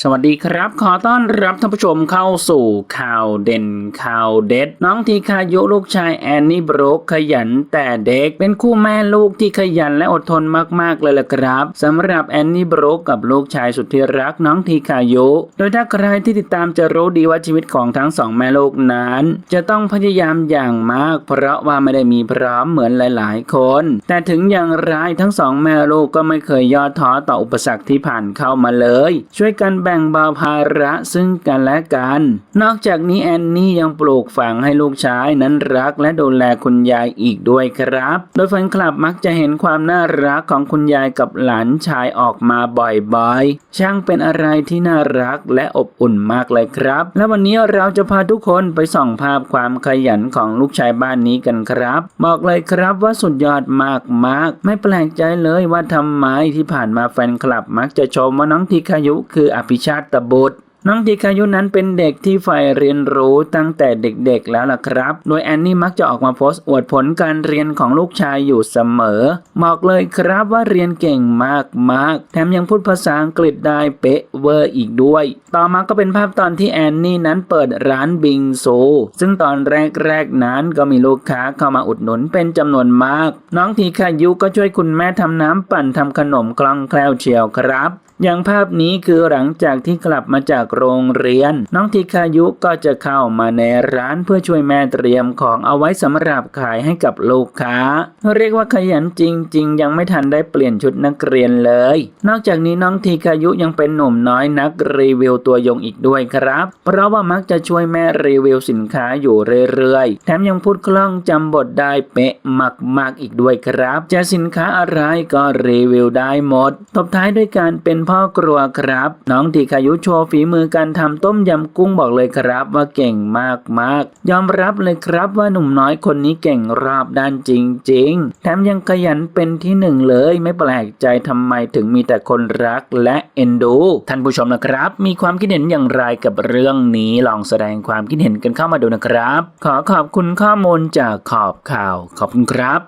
สวัสดีครับ ขอต้อนรับท่านผู้ชมเข้าสู่ข่าวเด่นข่าวเด็ด น้องทีคายุลูกชายแอนนี่บรกขยันแต่เด็กเป็นคู่แม่ลูกที่ขยันและอดทนมากๆเลยล่ะครับสำหรับแอนนี่บรกกับลูกชายสุดที่รักน้องทีคายุ โดยถ้าใครที่ติดตามจะรู้ดีว่าชีวิตของทั้งสองแม่ลูกนั้น จะต้องพยายามอย่างมาก เพราะว่าไม่ได้มีพร้อมเหมือนหลาย ๆ คน แต่ถึงอย่างไรทั้งสองแม่ลูกก็ไม่เคยย่อท้อต่ออุปสรรคที่ผ่านเข้ามาเลย ช่วยกันแบ่งเบาภาระซึ่งกันและกัน นอกจากนี้แอนนี่ยังปลูกฝังให้ลูกชายนั้นรักและดูแลคุณยายอีกด้วยครับ โดยแฟนคลับมักจะเห็นความน่ารักของคุณยายกับหลานชายออกมาบ่อยๆ ช่างเป็นอะไรที่น่ารักและอบอุ่นมากเลยครับ และวันนี้เราจะพาทุกคนไปส่องภาพความขยันของลูกชายบ้านนี้กันครับ บอกเลยครับว่าสุดยอดมากๆไม่แปลกใจเลยว่าทำไมที่ผ่านมาแฟนคลับมักจะชมว่าน้องทีคายุคืออภิิชาตบุตร น้องทีคายุนั้นเป็นเด็กที่ใฝ่เรียนรู้ตั้งแต่เด็กๆแล้วล่ะครับ โดยแอนนี่มักจะออกมาโพสต์อวดผลการเรียนของลูกชายอยู่เสมอ บอกเลยครับว่าเรียนเก่งมากๆ แถมยังพูดภาษาอังกฤษได้เป๊ะเวอร์อีกด้วย ต่อมาก็เป็นภาพตอนที่แอนนี่นั้นเปิดร้านบิงซู ซึ่งตอนแรกๆนั้นก็มีลูกค้าเข้ามาอุดหนุนเป็นจำนวนมาก น้องทีคายุก็ช่วยคุณแม่ทำน้ำปั่นทำขนมคล่องแคล่วเชียวครับอย่างภาพนี้คือหลังจากที่กลับมาจากโรงเรียน น้องทีคายุก็จะเข้ามาในร้านเพื่อช่วยแม่เตรียมของเอาไว้สำหรับขายให้กับลูกค้า เรียกว่าขยันจริง ๆ ยังไม่ทันได้เปลี่ยนชุดนักเรียนเลย นอกจากนี้น้องทีคายุยังเป็นหนุ่มน้อยนักรีวิวตัวยงอีกด้วยครับ เพราะว่ามักจะช่วยแม่รีวิวสินค้าอยู่เรื่อยๆ แถมยังพูดคล่องจำบทได้เป๊ะมากๆอีกด้วยครับ จะสินค้าอะไรก็รีวิวได้หมด ตบท้ายด้วยการเป็นพ่อครัวครับ น้องทีคายุโชว์ฝีมือการทำต้มยำกุ้งบอกเลยครับว่าเก่งมากๆยอมรับเลยครับว่าหนุ่มน้อยคนนี้เก่งรอบด้านจริงๆ แถมยังขยันเป็นที่หนึ่งเลยไม่แปลกใจทำไมถึงมีแต่คนรักและเอ็นดู ท่านผู้ชมนะครับ มีความคิดเห็นอย่างไรกับเรื่องนี้ลองแสดงความคิดเห็นกันเข้ามาดูนะครับ ขอขอบคุณข้อมูลจากขอบข่าว ขอบคุณครับ